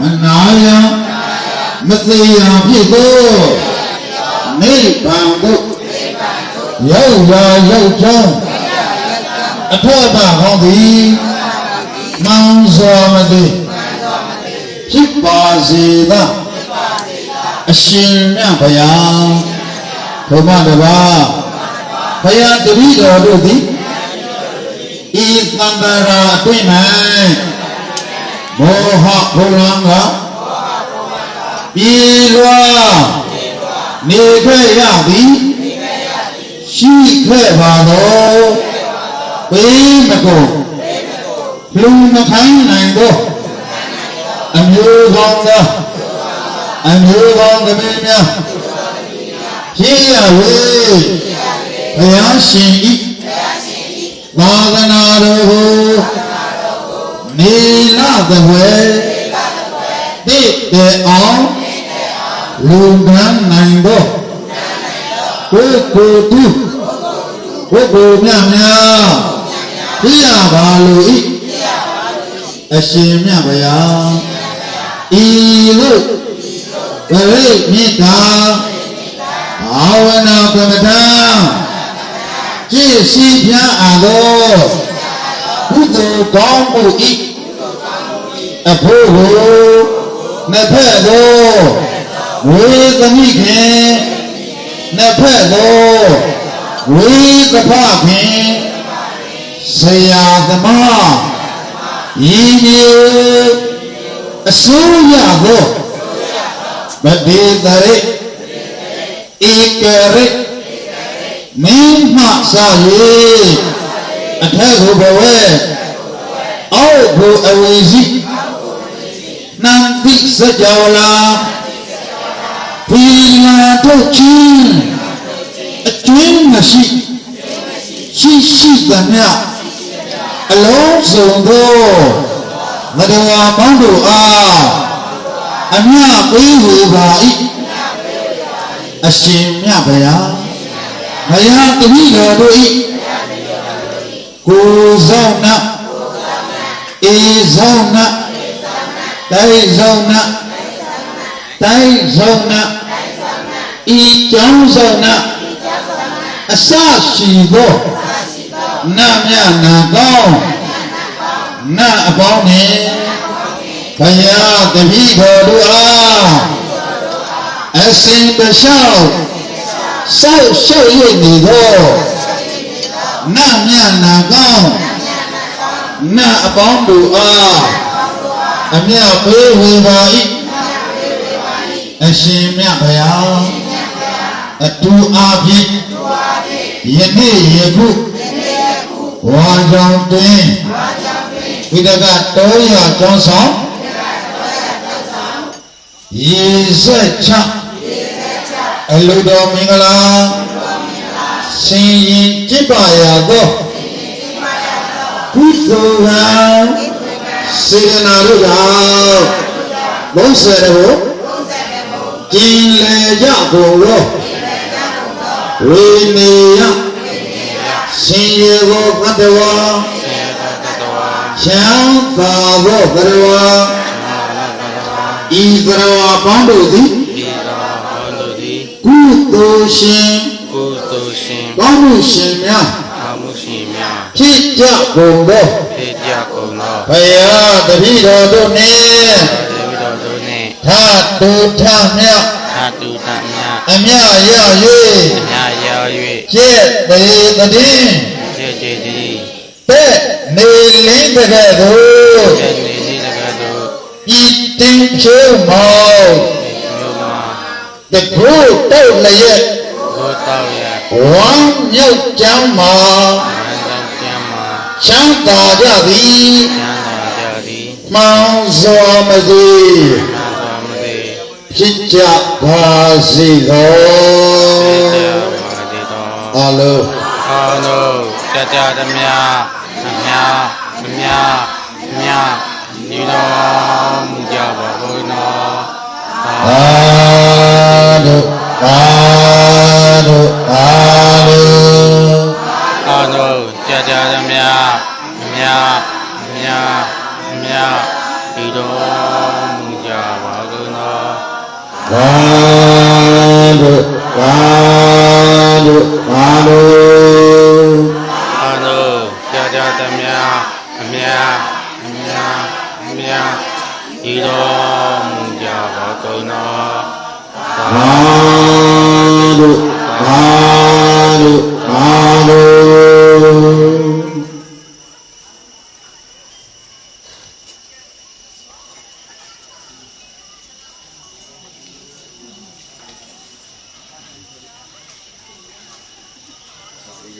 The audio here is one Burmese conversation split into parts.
မနာယမသေးရဖြစ်သောနိဗ္ဗာန်ကိုရောက်ရာရောက်ကြောင်းအထောက်အပံ့ဟောသည်မောင်စွာမသည်ဖြစ်ပါစေသာအရှင်မြတ်ဗျာဘုမတပါဘုရားတပည့်တော်တို့သည်ဤသံဃာအတွင်း၌ မောဟဘုံလံကပြေလွာနေခဲ့ရသည်ရှိခဲ့ပါသောဘေးမကုန်လူမခိုင်းနိုင်သောအမျိုးကောင်းသောအမျိုးကောင်းသမီးများဖြစ်ရဝေဘုရားရှင်ဤသာသနာတော်ကိုနေလာ သဘွယ်တည်တဲ့အောင်လူကမ်းနိုင်သောကိုယ်ကိုယ်သူကိုယ်ကိုယ်မြတ်များဖြစ်ရပါလို့ဤအရှင်မြတ်ဗျာဤလို့ဗရိမေတ္တာဘာဝနာကမ္မထာကြည်စီပြအာသောကုသိုလ်ကောင်းမှုဤ အဖို့ကိုနှစ်ဖက်သောဝေသမိခင်နှစ်ဖက်သောဝေသဖခင်ဆရာသမားဤမျိုးအစိုးရသောမဒေတရိဧကရိမင်းမှစ၍အထက်ကိုဘဝဲအောက်ကိုအဝီစီနန္တိစကြဝဠာဖီလာတို့ချင်းအကျွင်းမရှိရှိရှိသမျှအလုံးစုံသောမတော်ပေါင်းတို့အားအမြပေးဝေပါ၏အရှင်မြတ်ဗျာဘုရားတပည့်တော်တို့၏ကိုယ်ဆောင်နာအေဆောင်နာ တိုက်ဆောင်နာတိုက်ဆောင်နာဤကြောင်းဆောင်နာအစရှိသောနတ်မြတ်နာကောင်းနတ်အပေါင်းနှင့်ဘုရားတပည့်တော်တို့အားအစဉ်တလျှောက်ဆောက်ရှုပ်ရနေသောနတ်မြတ်နာကောင်းနတ်အပေါင်းတို့အား အမြတ်ပေးဝေပါ၏အရှင်မြတ်ဗျာအတူအားဖြင့်ယနေ့ယခုဝါကြောင့်တွင်ဝိဒကတောရကျောင်းဆောင်ရေဆက်ချအလူတော်မင်္ဂလာဆင်ရင်ကြည်ပါရသောကုသိုလ်က စေတနာတို့ကြောင့်ဘုံဆယ်တော်ကျင်လေကြကုန်သောဝိနေယရှင်ရေကိုကတ္တဝါချမ်းသာသောကတ္တဝါဤကတ္တဝါပေါင်းတို့သည်ဒီတော်ဟောတို့သည်ကုသိုလ်ရှင် ကုသိုလ်ရှင်ကောင်းမှုရှင်များအာမှုရှင်များဖြစ်ကြကုန်သောဖေကြကုန်သောဘုရားတပည့်တော်တို့နှင့်ဒေဝတော်တို့နှင့်သာတုထမြတ်သာတုတမြတ်အမြရအ၍များရောက်ကျက်ပေတည်၍ကျေကျေသည်ပဲ့နေလင်းတဲ့ကဲ့သို့ကျေနေသည့်တကတို့ဤတင်ဖြိုးမောင်မြို့မှာတခုတောက်လျက် ဘုတော်ရဝမ်းမြုပ်ကြမ်းမှာမန္တန်ကျမ်းမှာချမ်းသာကြသည်ကျမ်းသာကြသည်မှန်စွာမသည်နာသာမသိဖြစ်ကြပါစေသောဖေကြပါသည်တော်အလုံးအာနုကြကြသမျှသမျှသမျှသမျှဒီတော်မူကြပါဘုရားသာသာဓုသာ ဓု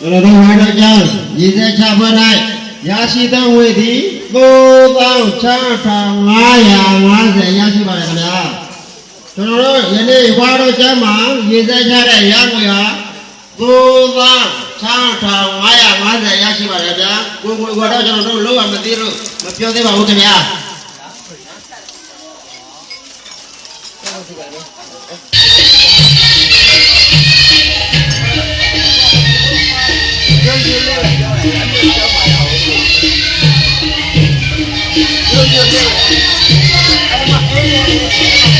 တော်တို့ဟာတော့ကြောင်းရေစက်ချဖွင့်လိုက်ရရှိသောဝေသည်9650ရရှိပါတယ်ခင်ဗျာကျွန်တော်တို့ယနေ့ဘွားတို့ကျမ်းမှာရေစက်ချတဲ့ရငွေဟာ 6550ရရှိပါတယ်ဗျာကိုကိုကတော့ကျွန်တော်တို့လုံးဝမသိလို့မပြောသေးပါဘူးခင်ဗျာရုပ်ရုပ်လေးအဲ့မှာအဲ့